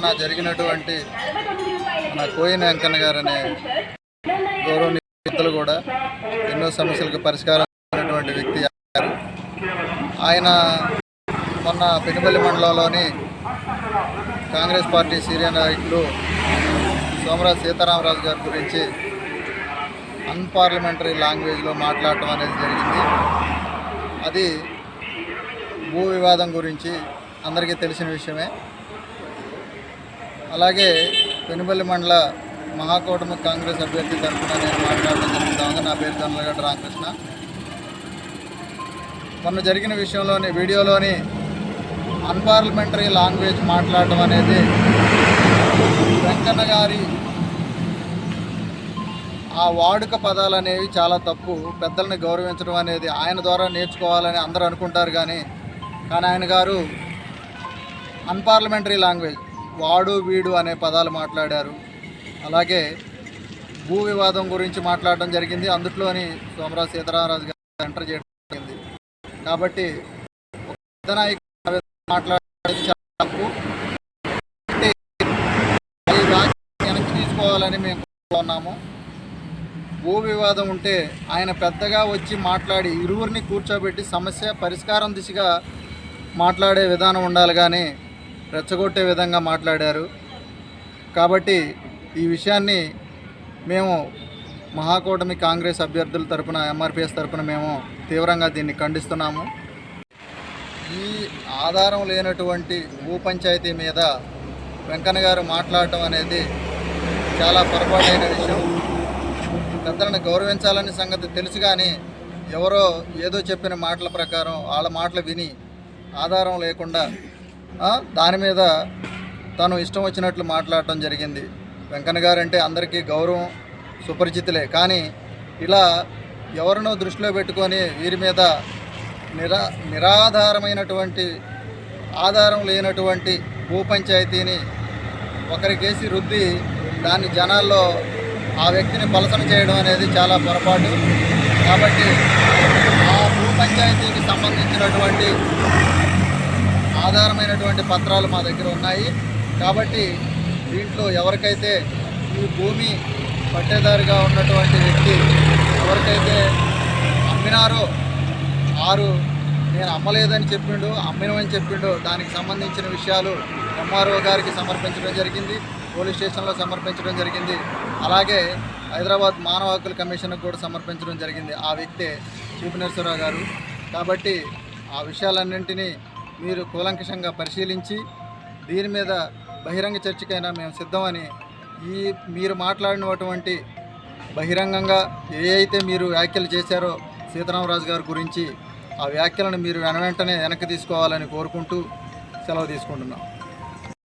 మొన్న జరిగినటువంటి మన కోయిన వెంకన్న గారు అనే గౌరవనీయులు కూడా ఎన్నో సమస్యలకు పరిష్కారం అయినటువంటి వ్యక్తి ఆయన మొన్న పెనుపల్లి మండలంలోని కాంగ్రెస్ పార్టీ సీనియర్ నాయకులు సోమరాజు సీతారామరాజు గారి గురించి అన్పార్లమెంటరీ లాంగ్వేజ్లో మాట్లాడటం అనేది జరిగింది. అది భూ వివాదం గురించి అందరికీ తెలిసిన విషయమే. అలాగే పెనుబల్లి మండల మహాకూటమి కాంగ్రెస్ అభ్యర్థి తరఫున నేను మాట్లాడడం జరుగుతుంది నా పేరు జొన్నలగడ్డ రామకృష్ణ. మొన్న జరిగిన విషయంలోని వీడియోలోని అన్పార్లమెంటరీ లాంగ్వేజ్ మాట్లాడటం అనేది వెంకన్న గారి ఆ వాడుక పదాలు అనేవి చాలా తప్పు. పెద్దల్ని గౌరవించడం అనేది ఆయన ద్వారా నేర్చుకోవాలని అందరూ అనుకుంటారు కానీ కానీ ఆయన గారు అన్పార్లమెంటరీ లాంగ్వేజ్ వాడు వీడు అనే పదాలు మాట్లాడారు. అలాగే భూ వివాదం గురించి మాట్లాడడం జరిగింది. అందులోని సోమరాజు సీతారామరాజు గారు ఎంటర్ చేయడం జరిగింది. కాబట్టి మాట్లాడేది చాలా తప్పు. వెనక్కి తీసుకోవాలని మేము కోరుతున్నాము భూ వివాదం ఉంటే ఆయన పెద్దగా వచ్చి మాట్లాడి ఇరువురిని కూర్చోబెట్టి సమస్య పరిష్కారం దిశగా మాట్లాడే విధానం ఉండాలి. కానీ రెచ్చగొట్టే విధంగా మాట్లాడారు. కాబట్టి ఈ విషయాన్ని మేము మహాకూటమి కాంగ్రెస్ అభ్యర్థుల తరపున ఎంఆర్పిఎస్ తరపున మేము తీవ్రంగా దీన్ని ఖండిస్తున్నాము. ఈ ఆధారం లేనటువంటి భూ పంచాయతీ మీద వెంకన్న గారు మాట్లాడటం అనేది చాలా పొరపాటైన విషయం. పెద్దలను గౌరవించాలనే సంగతి తెలుసు కానీ ఎవరో ఏదో చెప్పిన మాటల ప్రకారం వాళ్ళ మాటలు విని ఆధారం లేకుండా దాని మీద తను ఇష్టం వచ్చినట్లు మాట్లాడటం జరిగింది. వెంకన్న గారు అంటే అందరికీ గౌరవం సుపరిచితులే. కానీ ఇలా ఎవరినో దృష్టిలో పెట్టుకొని వీరి మీద నిరా నిరాధారమైనటువంటి ఆధారం లేనటువంటి భూ పంచాయతీని ఒకరికేసి రుద్ది దాన్ని జనాల్లో ఆ వ్యక్తిని పలసన చేయడం అనేది చాలా పొరపాటు. కాబట్టి ఆ భూ పంచాయతీకి సంబంధించినటువంటి ఆధారమైనటువంటి పత్రాలు మా దగ్గర ఉన్నాయి. కాబట్టి దీంట్లో ఎవరికైతే ఈ భూమి పట్టేదారుగా ఉన్నటువంటి వ్యక్తి ఎవరికైతే అమ్మినారో ఆరు నేను అమ్మలేదని చెప్పిండు అమ్మినమని చెప్పిండు దానికి సంబంధించిన విషయాలు ఎంఆర్ఓ గారికి సమర్పించడం జరిగింది పోలీస్ స్టేషన్లో సమర్పించడం జరిగింది. అలాగే హైదరాబాద్ మానవ హక్కుల కమిషన్కి కూడా సమర్పించడం జరిగింది ఆ వ్యక్తే చూపు నరసరావు గారు. కాబట్టి ఆ విషయాలన్నింటినీ మీరు కూలంకషంగా పరిశీలించి దీని మీద బహిరంగ చర్చకైనా మేము సిద్ధమని ఈ మీరు మాట్లాడినటువంటి బహిరంగంగా ఏ అయితే మీరు వ్యాఖ్యలు చేశారో సీతారామరాజు గారి గురించి ఆ వ్యాఖ్యలను మీరు వెన వెంటనే వెనక్కి తీసుకోవాలని కోరుకుంటూ సెలవు తీసుకుంటున్నాం.